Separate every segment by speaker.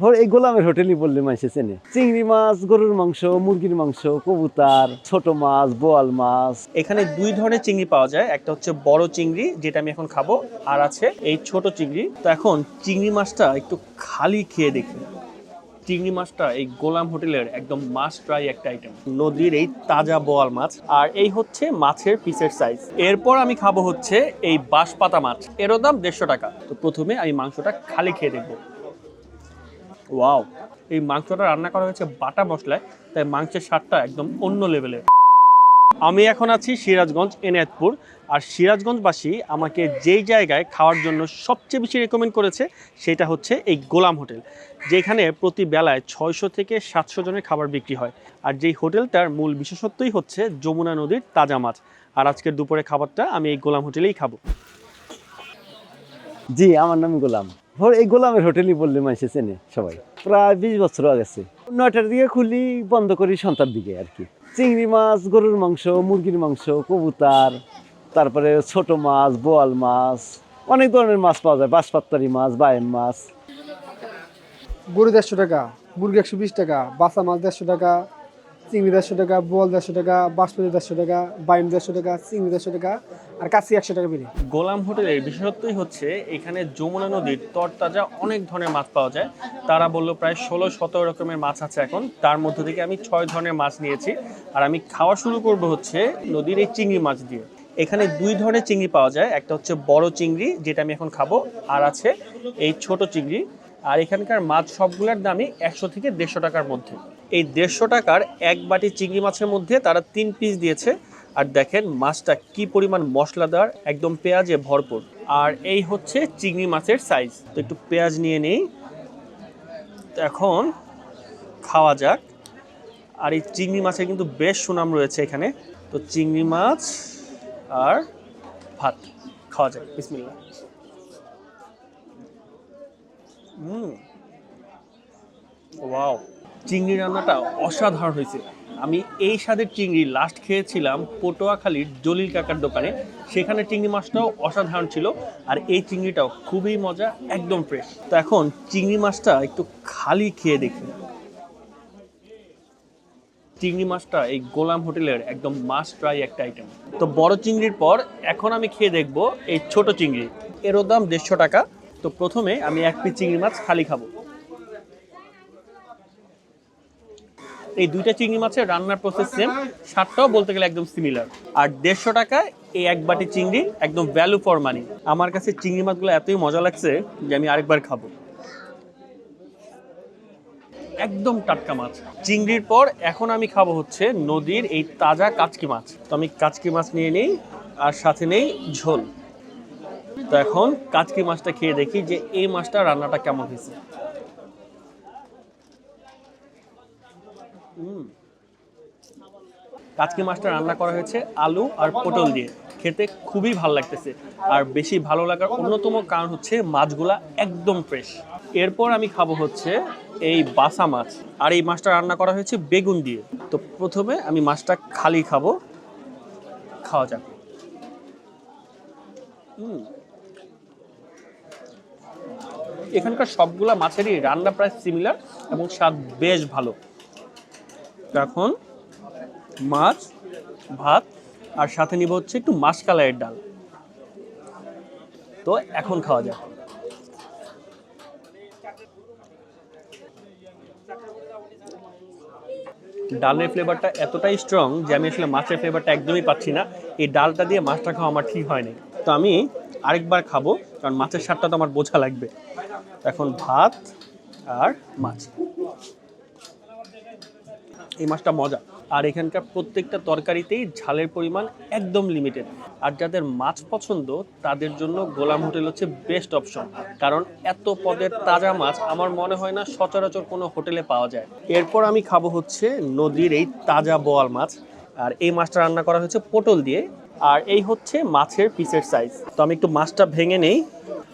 Speaker 1: ধর, এই গোলামের হোটেলই বললে মাসে চেনে। চিংড়ি মাছ, গরুর মাংস, মুরগির মাংস, কবুতর, ছোট মাছ, বোয়াল মাছ।
Speaker 2: এখানে দুই ধরনের চিংড়ি পাওয়া যায়। একটা হচ্ছে বড় চিংড়ি, যেটা আমি এখন খাব, আর আছে এই ছোট চিংড়ি। তো এখন চিংড়ি মাছটা একটু খালি খেয়ে দেখি। চিংড়ি মাছটা এই গোলাম হোটেলের একদম মাছ ট্রাই একটা আইটেম নদীর এই তাজা বোয়াল মাছ। আর এই হচ্ছে মাছের পিসের সাইজ এরপর আমি খাব হচ্ছে এই বাঁশপাতা মাছ। এরও দাম দেড়শো টাকা। তো প্রথমে আমি মাংসটা খালি খেয়ে দেখব। ওয়াও এই মাংসটা রান্না করা হয়েছে বাটা মশলায়, তাই মাংসের স্বাদটা একদম অন্য লেভেলের আমি এখন আছি সিরাজগঞ্জ, এনায়েতপুর, আর সিরাজগঞ্জবাসী আমাকে যেই জায়গায় খাওয়ার জন্য সবচেয়ে বেশি রেকমেন্ড করেছে সেটা হচ্ছে এই গোলাম হোটেল, যেখানে প্রতি বেলায় ছয়শো থেকে সাতশো জনের খাবার বিক্রি হয়। আর যেই হোটেলটার মূল বিশেষত্বই হচ্ছে যমুনা নদীর তাজা মাছ। আর আজকের দুপুরে খাবারটা আমি এই গোলাম হোটেলেই খাব।
Speaker 1: জি, আমার নাম গোলাম। ধর, এই গোলামের হোটেলই বললে মাসে চেনে সবাই। প্রায় বিশ বছর গেছে। নয়টার দিকে খুলি, বন্ধ করি সন্ধ্যার দিকে আর কি। চিংড়ি মাছ, গরুর মাংস, মুরগির মাংস, কবুতর, তারপরে ছোট মাছ, বোয়াল মাছ, অনেক ধরনের মাছ পাওয়া যায়। বাঁশপাত্তারি মাছ বায়েম মাছ।
Speaker 3: গরু দেড়শো টাকা, মুরগি একশো বিশ টাকা বাসা মাছ দেড়শো টাকা চিংড়ি দেড়শো টাকা, বোয়াল দেড়শো টাকা, বাঁশপাতি দেড়শো টাকা বাইম দেড়শো টাকা, চিংড়ি দেড়শো টাকা, আর কাশি একশো টাকা বেরিয়ে
Speaker 2: গোলাম হোটেলের বিশেষত্বই হচ্ছে এখানে যমুনা নদীর তরতাজা অনেক ধরনের মাছ পাওয়া যায়। তারা বলল প্রায় ষোলো সতেরো রকমের মাছ আছে এখন। তার মধ্যে থেকে আমি ছয় ধরনের মাছ নিয়েছি। আর আমি খাওয়া শুরু করব হচ্ছে নদীর এই চিংড়ি মাছ দিয়ে। এখানে দুই ধরনের চিংড়ি পাওয়া যায়। একটা হচ্ছে বড় চিংড়ি, যেটা আমি এখন খাব। আর আছে এই ছোট চিংড়ি। আর এখানকার মাছ সবগুলোর দামই একশো থেকে দেড়শো টাকার মধ্যে। এই দেড়শো টাকার এক বাটি চিংড়ি মাছের মধ্যে তারা তিন পিস দিয়েছে। আর দেখেন মাছটা কি পরিমাণ মশলাদার, একদম পেঁয়াজে ভরপুর। আর এই হচ্ছে চিংড়ি মাছের সাইজ তো একটু পেঁয়াজ নিয়ে নেই। এখন খাওয়া যাক। আর এই চিংড়ি মাছের কিন্তু বেশ সুনাম রয়েছে এখানে। তো চিংড়ি মাছ আর ভাত। খাওয়া যাক, বিসমিল্লাহ। Hmm wow. চিংড়ি রান্নাটা অসাধারণ হয়েছে। আমি এই স্বাদের চিংড়ি লাস্ট খেয়েছিলাম পটুয়াখালীর জলিল কাকার দোকানে। সেখানে চিংড়ি মাছটাও অসাধারণ ছিল আর এই চিংড়িটাও খুবই মজা, একদম ফ্রেশ তো এখন চিংড়ি মাছটা একটু খালি খেয়ে দেখি। চিংড়ি মাছটা এই গোলাম হোটেলের একদম মাছ ট্রাই একটা আইটেম তো বড় চিংড়ির পর এখন আমি খেয়ে দেখব এই ছোট চিংড়ি। এরও দাম দেড়শো টাকা। তো প্রথমে আমি এক পিস চিংড়ি মাছ খালি খাব। এই দুইটা চিংড়ি মাছের রান্নার প্রসেস সেম স্বাদটাও বলতে গেলে একদম সিমিলার আর দেড়শো টাকা এই এক বাটি চিংড়ি, একদম ভ্যালু ফর মানি আমার কাছে চিংড়ি মাছগুলো এতই মজা লাগছে যে আমি আরেকবার খাব। একদম টাটকা মাছ। চিংড়ির পর এখন আমি খাব হচ্ছে নদীর এই তাজা কাচকি মাছ। তো আমি কাচকি মাছ নিয়ে নিই, আর সাথে নেই ঝোল। তো এখন কাচকি মাছটা খেয়ে দেখি যে এই মাছটা রান্নাটা কেমন হয়েছে। কাচকি মাছটা রান্না করা হয়েছে আলু আর পটল দিয়ে। খেতে খুবই ভালো লাগতেছে। আর বেশি ভালো লাগার অন্যতম কারণ হচ্ছে মাছগুলা একদম ফ্রেশ এরপর আমি খাব হচ্ছে এই বাসা মাছ। আর এই মাছটা রান্না করা হয়েছে বেগুন দিয়ে। তো প্রথমে আমি মাছটা খালি খাব। খাওয়া যাক। এখানকার সবগুলা মাছেরই রান্না প্রায় সিমিলার এবং স্বাদ বেশ ভালো। এখন মাছ, ভাত, আর সাথে নিব হচ্ছে একটু মাসকালাইয়ের ডাল। তো এখন খাওয়া যাক। ডালের ফ্লেভারটা এতটাই স্ট্রং যে আমি আসলে মাছের ফ্লেভারটা একদমই পাচ্ছি না। এই ডালটা দিয়ে মাছটা খাওয়া আমার ঠিক হয়নি তো আমি আরেকবার খাব, কারণ মাছের স্বাদটা তো আমার বোঝা লাগবে। এখন ভাত আর মাছ। এই মাছটা মজা। আর এখানকার প্রত্যেকটা তরকারিতেই ঝালের পরিমাণ একদম লিমিটেড আর যাদের মাছ পছন্দ, তাদের জন্য গোলাম হোটেল হচ্ছে বেস্ট অপশন কারণ এত পদের তাজা মাছ, আমার মনে হয় না সচরাচর কোনো হোটেলে পাওয়া যায়। এরপর আমি খাব হচ্ছে নদীর এই তাজা বোয়াল মাছ। আর এই মাছটা রান্না করা হয়েছে পটল দিয়ে। আর এই হচ্ছে মাছের পিসের সাইজ তো আমি একটু মাছটা ভেঙে নেই।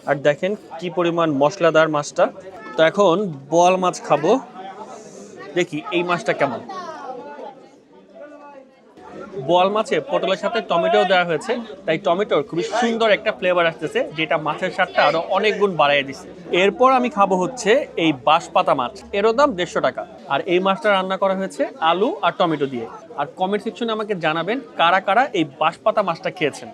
Speaker 2: আর দেখেন কি পরিমাণ মশলাদার মাছটা। তো এখন বোয়াল মাছ খাব। দেখি এই মাছটা কেমন। বোয়াল মাছে পটলের সাথে টমেটো দেওয়া হয়েছে, তাই টমেটোর খুবই সুন্দর একটা ফ্লেভার আসতেছে, যেটা মাছের স্বাদটা আরও অনেক গুণ বাড়াই দিচ্ছে এরপর আমি খাব হচ্ছে এই বাঁশপাতা মাছ, এরও দাম দেড়শো টাকা। আর এই মাছটা রান্না করা হয়েছে আলু আর টমেটো দিয়ে। আর কমেন্ট সেকশনে আমাকে জানাবেন কারা কারা এই বাঁশপাতা মাছটা খেয়েছেন।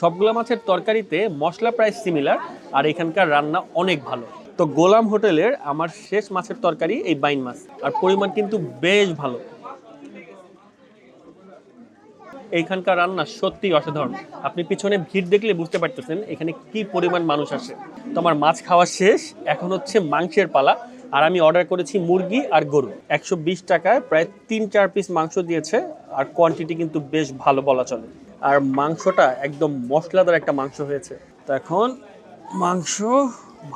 Speaker 2: সবগুলো মাছের তরকারিতে মশলা প্রায় সিমিলার আর এখানকার রান্না অনেক ভালো। তো গোলাম হোটেলের আমার শেষ মাছের তরকারি এই বাইন মাছ। আর পরিমাণ কিন্তু বেশ ভালো। এইখানকার রান্না সত্যি অসাধারণ। আপনি পিছনে ভিড় দেখলে বুঝতে পারতেছেন এখানে কি পরিমাণ মানুষ আসে। তো আমার মাছ খাওয়া শেষ, এখন হচ্ছে মাংসের পালা। আর আমি অর্ডার করেছি মুরগি আর গরু। একশো বিশ টাকায় প্রায় তিন চার পিস মাংস দিয়েছে, আর কোয়ান্টিটি কিন্তু বেশ ভালো বলা চলে। আর মাংসটা একদম মশলাদার একটা মাংস হয়েছে। তো এখন মাংস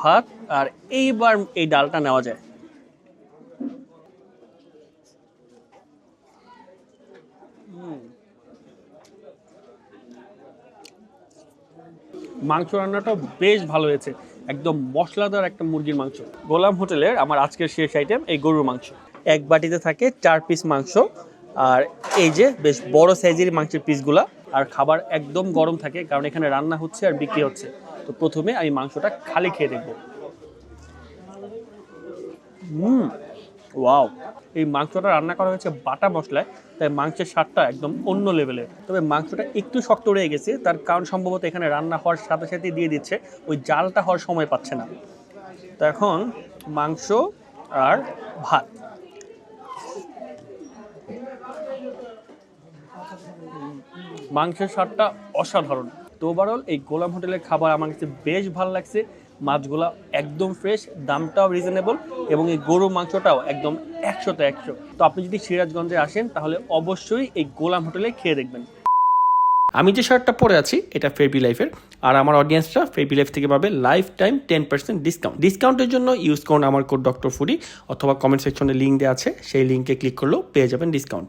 Speaker 2: ভাত আর এইবার এই ডালটা নেওয়া যায়। মাংস রান্নাটাও বেশ ভালো হয়েছে। একদম মশলাদার একটা মুরগির মাংস। গোলাম হোটেলের আমার আজকের শেষ আইটেম এই গরুর মাংস। এক বাটিতে থাকে চার পিস মাংস আর এই যে বেশ বড় সাইজের মাংসের পিসগুলা আর খাবার একদম গরম থাকে, কারণ এখানে রান্না হচ্ছে আর বিক্রি হচ্ছে। তো প্রথমে আমি মাংসটা খালি খেয়ে দেখব। Hmm, wow. এই মাংসটা রান্না করা হয়েছে বাটা মশলায়, তাই মাংসের স্বাদটা একদম অন্য লেভেলের। তবে মাংসটা একটু শক্ত রয়ে গেছে, তার কারণ সম্ভবত এখানে রান্না হওয়ার সাথে সাথে দিয়ে দিচ্ছে, ওই জালটা হওয়ার সময় পাচ্ছে না। তো এখন মাংস আর ভাত। মাংসের স্বাদটা অসাধারণ। তো ওভারঅল এই গোলাম হোটেলের খাবার আমার কাছে বেশ ভালো লাগছে। মাছগুলা একদম ফ্রেশ দামটাও রিজনেবল এবং এই গরু মাংসটাও একদম একশোতে একশো। তো আপনি যদি সিরাজগঞ্জে আসেন, তাহলে অবশ্যই এই গোলাম হোটেলে খেয়ে দেখবেন। আমি যে শার্টটা পরে আছি, এটা ফেবি লাইফের আর আমার অডিয়েন্সটা ফেবি লাইফ থেকে পাবে lifetime ten percent discount ডিসকাউন্টের জন্য ইউজ করুন আমার কোড ডক্টর ফুডি অথবা কমেন্ট সেকশনে লিঙ্ক দেওয়া আছে, সেই লিঙ্কে ক্লিক করলেও পেয়ে যাবেন ডিসকাউন্ট